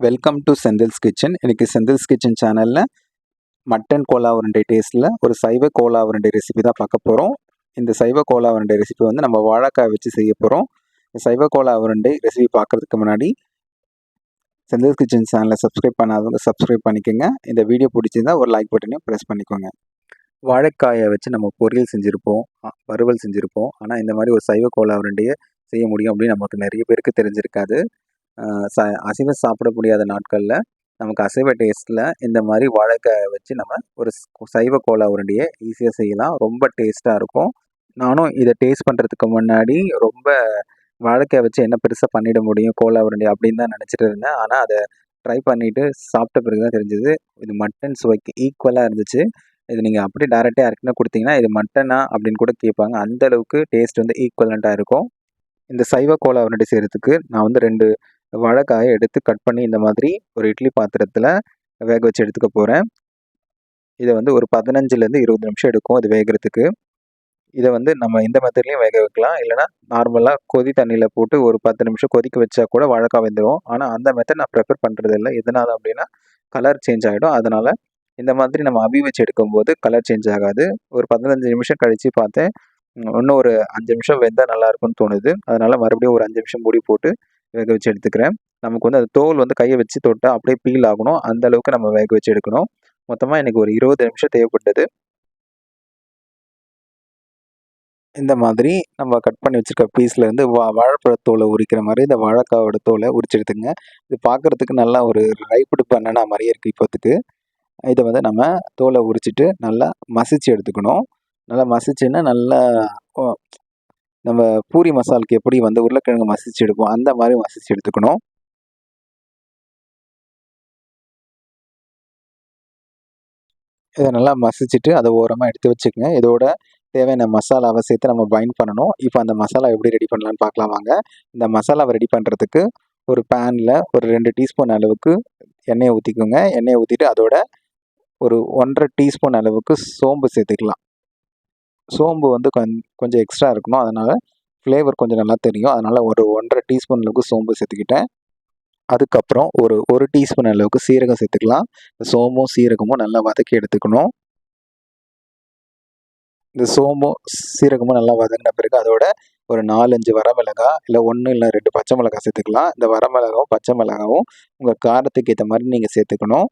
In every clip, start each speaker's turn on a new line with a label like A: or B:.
A: Welcome to Senthil's kitchen இன்றைக்கி Senthil's kitchen சேனலில் mutton கோலா உருண்டை டேஸ்ட்டில் ஒரு சைவ கோலா உருண்டை ரெசிபி தான் பார்க்க போகிறோம் இந்த சைவ கோலா உருண்டை ரெசிபி வந்து நம்ம வாழைக்காய் வச்சு செய்ய போகிறோம் இந்த சைவ கோலா உருண்டை ரெசிபி பார்க்குறதுக்கு முன்னாடி செந்தில்ஸ் கிச்சன் சேனலை சப்ஸ்கிரைப் பண்ணாதவங்க சப்ஸ்கிரைப் பண்ணிக்கோங்க. இந்த வீடியோ பிடிச்சிருந்தா ஒரு லைக் பட்டனையும் ப்ரெஸ் பண்ணிக்கோங்க. வாழைக்காயை வச்சு நம்ம பொரியல் செஞ்சுருப்போம். வறுவல் செஞ்சுருப்போம். ஆனால் இந்த மாதிரி ஒரு சைவ கோலா உருண்டையை செய்ய முடியும் அப்படின்னு நமக்கு நிறைய பேருக்கு தெரிஞ்சிருக்காது. ச அசைவம் சாப்பிட முடியாத நாட்களில் நமக்கு அசைவ டேஸ்ட்டில் இந்த மாதிரி வாழைக்காய் வச்சு நம்ம ஒரு சைவ கோலா உருண்டையை ஈஸியாக செய்யலாம். ரொம்ப டேஸ்ட்டாக இருக்கும். நானும் இதை டேஸ்ட் பண்ணுறதுக்கு முன்னாடி ரொம்ப வாழைக்காய் வச்சு என்ன பெருசாக பண்ணிட முடியும் கோலா உருண்டை அப்படின்னு தான் நினச்சிட்டு இருந்தேன். ஆனால் அதை ட்ரை பண்ணிவிட்டு சாப்பிட்ட பிறகு தான் தெரிஞ்சது இது மட்டன் சுவைக்கு ஈக்குவலாக இருந்துச்சு. இது நீங்கள் அப்படி டேரெக்டாக யாருக்குன்னா கொடுத்தீங்கன்னா இது மட்டனா அப்படின்னு கூட கேட்பாங்க. அந்தளவுக்கு டேஸ்ட் வந்து ஈக்குவலண்ட்டாக இருக்கும். இந்த சைவ கோலா உருண்டை செய்கிறதுக்கு நான் வந்து ரெண்டு வாழைக்காயை எடுத்து கட் பண்ணி இந்த மாதிரி ஒரு இட்லி பாத்திரத்தில் வேக வச்சு எடுத்துக்க போகிறேன் இதை வந்து ஒரு பதினஞ்சுலேருந்து இருபது நிமிஷம் எடுக்கும் அது வேகிறதுக்கு. இதை வந்து நம்ம இந்த மெத்தட்லேயும் வேக வைக்கலாம். இல்லைனா நார்மலாக கொதி தண்ணியில் போட்டு ஒரு பத்து நிமிஷம் கொதிக்க வச்சா கூட வாழைக்காய் வெந்துடும் ஆனால் அந்த மெத்தட் நான் ப்ரிஃபர் பண்ணுறது இல்லை. எதனால் அப்படின்னா கலர் சேஞ்ச் ஆகிடும் அதனால் இந்த மாதிரி நம்ம அவி வச்சு எடுக்கும்போது கலர் சேஞ்ச் ஆகாது. ஒரு பதினஞ்சு நிமிஷம் கழித்து பார்த்தேன். இன்னும் ஒரு அஞ்சு நிமிஷம் வெந்தால் நல்லாயிருக்கும்னு தோணுது. அதனால் மறுபடியும் ஒரு அஞ்சு நிமிஷம் மூடி போட்டு வேக வச்சு எடுத்துக்கிறேன். நமக்கு வந்து அது தோல் வந்து கையை வச்சு தொட்டால் அப்படியே பீல் ஆகணும். அந்த அளவுக்கு நம்ம வேக வச்சு எடுக்கணும். மொத்தமாக எனக்கு ஒரு இருபது நிமிஷம் தேவைப்பட்டது. இந்த மாதிரி நம்ம கட் பண்ணி வச்சுருக்க பீஸ்லேருந்து இருந்து வா வாழைப்பழத்தோலை உரிக்கிற மாதிரி இந்த வாழைக்காவோட தோலை உரிச்சு இது பார்க்கறதுக்கு நல்லா ஒரு ரைப்பிடு பண்ணனா மாதிரியே இருக்குது இப்போத்துக்கு இதை வந்து நம்ம தோலை உரிச்சிட்டு நல்லா மசிச்சு எடுத்துக்கணும். நல்லா மசிச்சுன்னா நல்லா நம்ம பூரி மசாலுக்கு எப்படி வந்து உருளைக்கிழங்கு மசிச்சு எடுப்போம் அந்த மாதிரி மசிச்சு எடுத்துக்கணும். இதை நல்லா மசிச்சுட்டு அதை ஓரமாக எடுத்து வச்சுக்கோங்க. இதோட தேவையான மசாலாவை சேர்த்து நம்ம பைண்ட் பண்ணணும். இப்போ அந்த மசாலா எப்படி ரெடி பண்ணலான்னு பார்க்கலாம் வாங்க. இந்த மசாலாவை ரெடி பண்ணுறதுக்கு ஒரு பேனில் ஒரு ரெண்டு டீஸ்பூன் அளவுக்கு எண்ணெயை ஊற்றிக்கோங்க எண்ணெயை ஊற்றிட்டு அதோட ஒரு ஒன்றரை டீஸ்பூன் அளவுக்கு சோம்பு சேர்த்துக்கலாம். சோம்பு வந்து கொஞ்சம் எக்ஸ்ட்ரா இருக்கணும். அதனால் ஃப்ளேவர் கொஞ்சம் நல்லா தெரியும். அதனால் ஒரு ஒன்றரை டீஸ்பூன் அளவுக்கு சோம்பு சேர்த்துக்கிட்டேன். அதுக்கப்புறம் ஒரு ஒரு டீஸ்பூன் அளவுக்கு சீரகம் சேர்த்துக்கலாம். இந்த சோம்பும் சீரகமும் நல்லா வதக்கி எடுத்துக்கணும். இந்த சோம்பும் சீரகமும் நல்லா வதங்கின பிறகு அதோட ஒரு நாலஞ்சு வரமிளகாய் இல்லை ஒன்று இல்லை ரெண்டு பச்சை மிளகாய் சேர்த்துக்கலாம். இந்த வரமிளகாவும் பச்சை மிளகாவும் உங்கள் காரத்துக்கு ஏற்ற மாதிரி நீங்கள் சேர்த்துக்கணும்.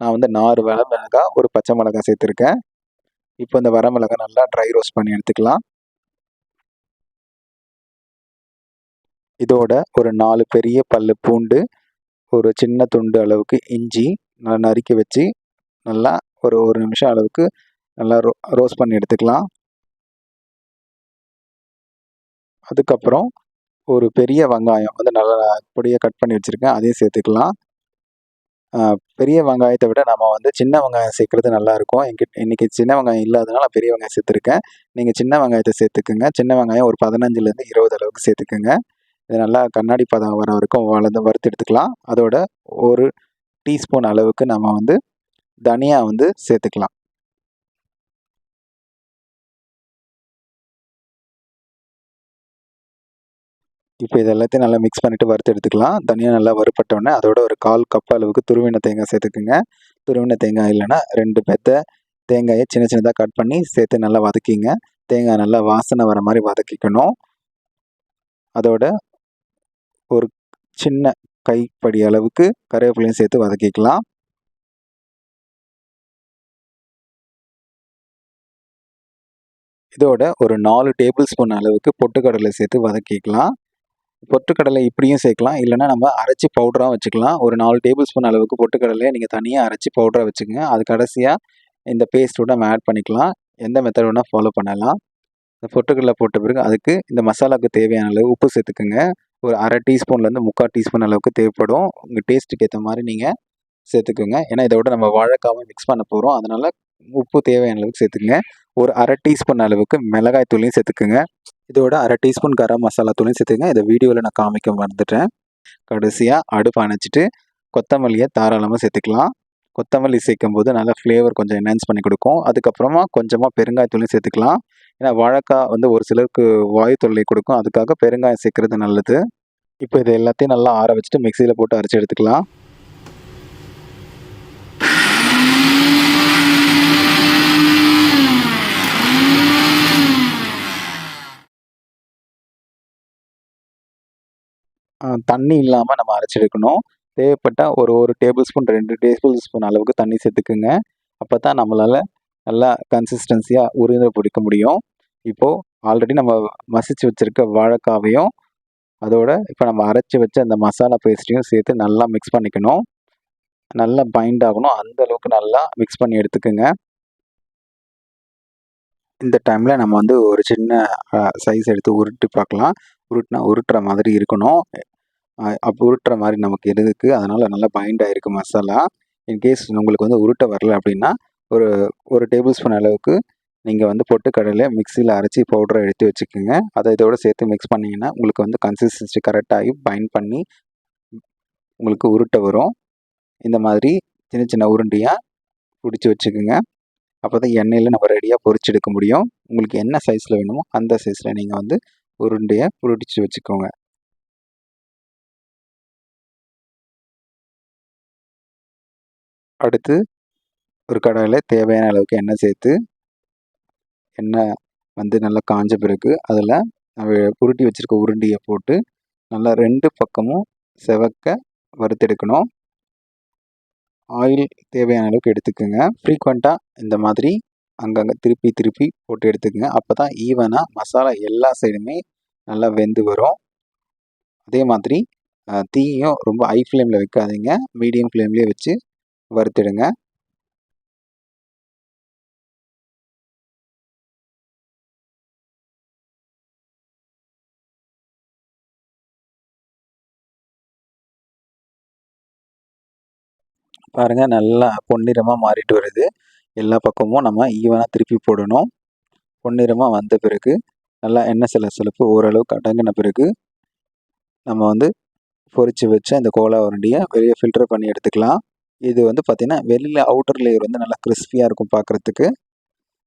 A: நான் வந்து நாலு வரமிளகாய் ஒரு பச்சை மிளகாய் சேர்த்துருக்கேன். இப்போ இந்த வரமிளகா நல்லா ட்ரை ரோஸ்ட் பண்ணி எடுத்துக்கலாம். இதோட ஒரு நாலு பெரிய பல்லு பூண்டு ஒரு சின்ன துண்டு அளவுக்கு இஞ்சி நல்லா நறுக்கி வச்சு நல்லா ஒரு ஒரு நிமிஷம் அளவுக்கு நல்லா ரோ ரோஸ்ட் பண்ணி எடுத்துக்கலாம். அதுக்கப்புறம் ஒரு பெரிய வெங்காயம் வந்து நல்லா பொடியாக கட் பண்ணி வச்சுருக்கேன். அதையும் சேர்த்துக்கலாம். பெரிய வெங்காயத்தை விட நம்ம வந்து சின்ன வெங்காயம் சேர்க்குறது நல்லாயிருக்கும் எங்கிட்ட இன்றைக்கி சின்ன வெங்காயம் இல்லாதனால நான் பெரிய வெங்காயம் சேர்த்துருக்கேன். நீங்கள் சின்ன வெங்காயத்தை சேர்த்துக்குங்க. சின்ன வெங்காயம் ஒரு பதினஞ்சுலேருந்து இருபது அளவுக்கு சேர்த்துக்குங்க. இது நல்லா கண்ணாடி பதம் வர வரைக்கும் வளர்ந்து வறுத்து எடுத்துக்கலாம். அதோட ஒரு டீஸ்பூன் அளவுக்கு நம்ம வந்து தனியாக வந்து சேர்த்துக்கலாம். இப்போ இது எல்லாத்தையும் நல்லா மிக்ஸ் பண்ணிவிட்டு வறுத்து எடுத்துக்கலாம். தனியாக நல்லா வறுப்பட்டோன்னே அதோட ஒரு கால் கப் அளவுக்கு துருவின தேங்காய் சேர்த்துக்குங்க. துருவின தேங்காய் இல்லைன்னா ரெண்டு பெத்த தேங்காயை சின்ன சின்னதாக கட் பண்ணி சேர்த்து நல்லா வதக்கிங்க. தேங்காய் நல்லா வாசனை வர மாதிரி வதக்கிக்கணும். அதோட ஒரு சின்ன கைப்படி அளவுக்கு கருவேப்பிலையும் சேர்த்து வதக்கிக்கலாம். இதோட ஒரு நாலு டேபிள் ஸ்பூன் அளவுக்கு பொட்டுக்கடலை சேர்த்து வதக்கிக்கலாம். பொட்டுக்கடலை இப்படியும் சேர்க்கலாம். இல்லைன்னா நம்ம அரைச்சி பவுடராக வச்சுக்கலாம். ஒரு நாலு டேபிள் ஸ்பூன் அளவுக்கு பொட்டுக்கடலையை நீங்கள் தனியாக அரைச்சி பவுடராக வச்சுக்கோங்க. அது கடைசியாக இந்த பேஸ்ட்டோட நம்ம ஆட் பண்ணிக்கலாம். எந்த மெத்தட் வேணால் ஃபாலோ பண்ணலாம். இந்த பொட்டுக்கடலை போட்ட பிறகு அதுக்கு இந்த மசாலாவுக்கு தேவையான அளவு உப்பு சேர்த்துக்குங்க. ஒரு அரை டீஸ்பூன்லேருந்து முக்கால் டீஸ்பூன் அளவுக்கு தேவைப்படும். உங்கள் டேஸ்ட்டுக்கு ஏற்ற மாதிரி நீங்கள் சேர்த்துக்குங்க. ஏன்னா இதோட நம்ம வாழைக்காவும் மிக்ஸ் பண்ண போகிறோம் அதனால் உப்பு தேவையான அளவுக்கு சேர்த்துக்குங்க. ஒரு அரை டீஸ்பூன் அளவுக்கு மிளகாய் தூளையும் சேர்த்துக்குங்க. இதோட அரை டீஸ்பூன் கரம் மசாலா தூளையும் சேர்த்துங்க இதை வீடியோவில் நான் காமிக்க மறந்துட்டேன். கடைசியாக அடுப்பு அணைச்சிட்டு கொத்தமல்லியை தாராளமாக சேர்த்துக்கலாம். கொத்தமல்லி சேர்க்கும் போது நல்லா ஃப்ளேவர் கொஞ்சம் என்ஹான்ஸ் பண்ணி கொடுக்கும். அதுக்கப்புறமா கொஞ்சமாக பெருங்காயத்தூளையும் சேர்த்துக்கலாம். ஏன்னா வாழைக்காய் வந்து ஒரு சிலருக்கு வாயு தொல்லை கொடுக்கும். அதுக்காக பெருங்காயம் சேர்க்குறது நல்லது. இப்போ இது எல்லாத்தையும் நல்லா ஆற வச்சுட்டு மிக்சியில் போட்டு அரைச்சி எடுத்துக்கலாம். தண்ணி இல்லாமல் நம்ம அரைச்சி எடுக்கணும் தேவைப்பட்டால் ஒரு ஒரு டேபிள் ஸ்பூன் ரெண்டு டேபிள் ஸ்பூன் அளவுக்கு தண்ணி சேர்த்துக்குங்க. அப்போ தான் நம்மளால் நல்லா கன்சிஸ்டன்சியாக உருண்டை பிடிக்க முடியும். இப்போது ஆல்ரெடி நம்ம மசிச்சு வச்சுருக்க வாழைக்காவையும் அதோட இப்போ நம்ம அரைச்சி வச்ச அந்த மசாலா பேஸ்ட்டையும் சேர்த்து நல்லா மிக்ஸ் பண்ணிக்கணும். நல்லா பைண்ட் ஆகணும். அந்த அளவுக்கு நல்லா மிக்ஸ் பண்ணி எடுத்துக்கோங்க. இந்த டைமில் நம்ம வந்து ஒரு சின்ன சைஸ் எடுத்து உருட்டி பார்க்கலாம். உருட்டினா உருட்டுற மாதிரி இருக்கணும். அப்போ உருட்டுற மாதிரி நமக்கு இருக்குது அதனால் நல்லா பைண்ட் ஆகிருக்கு மசாலா இன்கேஸ் உங்களுக்கு வந்து உருட்ட வரல அப்படின்னா ஒரு ஒரு டேபிள் ஸ்பூன் அளவுக்கு நீங்கள் வந்து பொட்டுக்கடலை மிக்சியில் அரைச்சி பவுடரை எடுத்து வச்சுக்கோங்க. அதை இதோட சேர்த்து மிக்ஸ் பண்ணிங்கன்னா உங்களுக்கு வந்து கன்சிஸ்டன்சி கரெக்டாகி பைண்ட் பண்ணி உங்களுக்கு உருட்ட வரும். இந்த மாதிரி சின்ன சின்ன உருண்டையாக பிடிச்சி வச்சுக்கோங்க. அப்போ தான் எண்ணெயில் நம்ம ரெடியாக பொறிச்செடுக்க எடுக்க முடியும். உங்களுக்கு என்ன சைஸில் வேணுமோ அந்த சைஸில் நீங்கள் வந்து உருண்டையை புரட்டிச்சு வச்சுக்கோங்க. அடுத்து ஒரு கடாயில் தேவையான அளவுக்கு எண்ணெய் சேர்த்து எண்ணெய் வந்து நல்லா காஞ்ச பிறகு அதில் உருட்டி வச்சுருக்க உருண்டியை போட்டு நல்லா ரெண்டு பக்கமும் செவக்க வறுத்தெடுக்கணும். ஆயில் தேவையான அளவுக்கு எடுத்துக்கோங்க. ஃப்ரீக்வெண்ட்டாக இந்த மாதிரி அங்கங்கே திருப்பி திருப்பி போட்டு எடுத்துக்கோங்க. அப்போ தான் ஈவனாக மசாலா எல்லா சைடுமே நல்லா வெந்து வரும். அதே மாதிரி தீயும் ரொம்ப ஹை ஃப்ளேமில் வைக்காதீங்க. மீடியம் ஃப்ளேம்லேயே வச்சு வறுத்துடுங்க. பாருங்கள் நல்லா பொன்னிறமாக மாறிட்டு வருது. எல்லா பக்கமும் நம்ம ஈவனாக திருப்பி போடணும். பொன்னிறமாக வந்த பிறகு நல்லா எண்ணெய் சில சிலப்பு ஓரளவுக்கு அடங்கின பிறகு நம்ம வந்து பொறிச்சு வச்ச இந்த கோலா உருண்டியை வெளியே ஃபில்டர் பண்ணி எடுத்துக்கலாம். இது வந்து பார்த்திங்கன்னா வெளியில் அவுட்டர் லேயர் வந்து நல்லா கிறிஸ்பியாக இருக்கும் பார்க்குறதுக்கு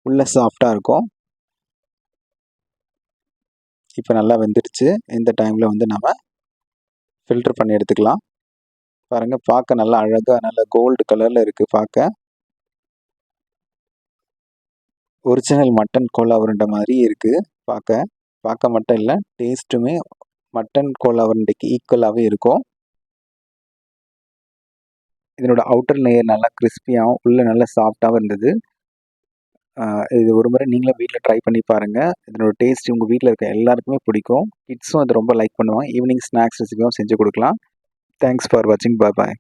A: உள்ளே சாஃப்டாக இருக்கும். இப்போ நல்லா வெந்துடுச்சு. இந்த டைமில் வந்து நம்ம ஃபில்டர் பண்ணி எடுத்துக்கலாம். பாருங்கள் பார்க்க நல்லா அழகாக நல்லா கோல்டு கலரில் இருக்குது பார்க்க ஒரிஜினல் மட்டன் கோலா உருண்டை மாதிரி இருக்குது பார்க்க பார்க்க மட்டும் இல்லை டேஸ்ட்டுமே மட்டன் கோலா உருண்டைக்கு ஈக்குவலாகவே இருக்கும். இதனோட அவுட்டர் லேயர் நல்லா கிறிஸ்பியாகவும் உள்ளே நல்லா சாஃப்டாகவும் இருந்தது. இது ஒரு முறை நீங்களும் வீட்டில் ட்ரை பண்ணி பாருங்கள் இதனோட டேஸ்ட் உங்கள் வீட்டில் இருக்க எல்லாருக்குமே பிடிக்கும். கிட்ஸும் அது ரொம்ப லைக் பண்ணுவாங்க. ஈவினிங் ஸ்நாக்ஸ் ரெசிபியும் செஞ்சு கொடுக்கலாம். தேங்க்ஸ் ஃபார் வாட்சிங் பாய் பாய்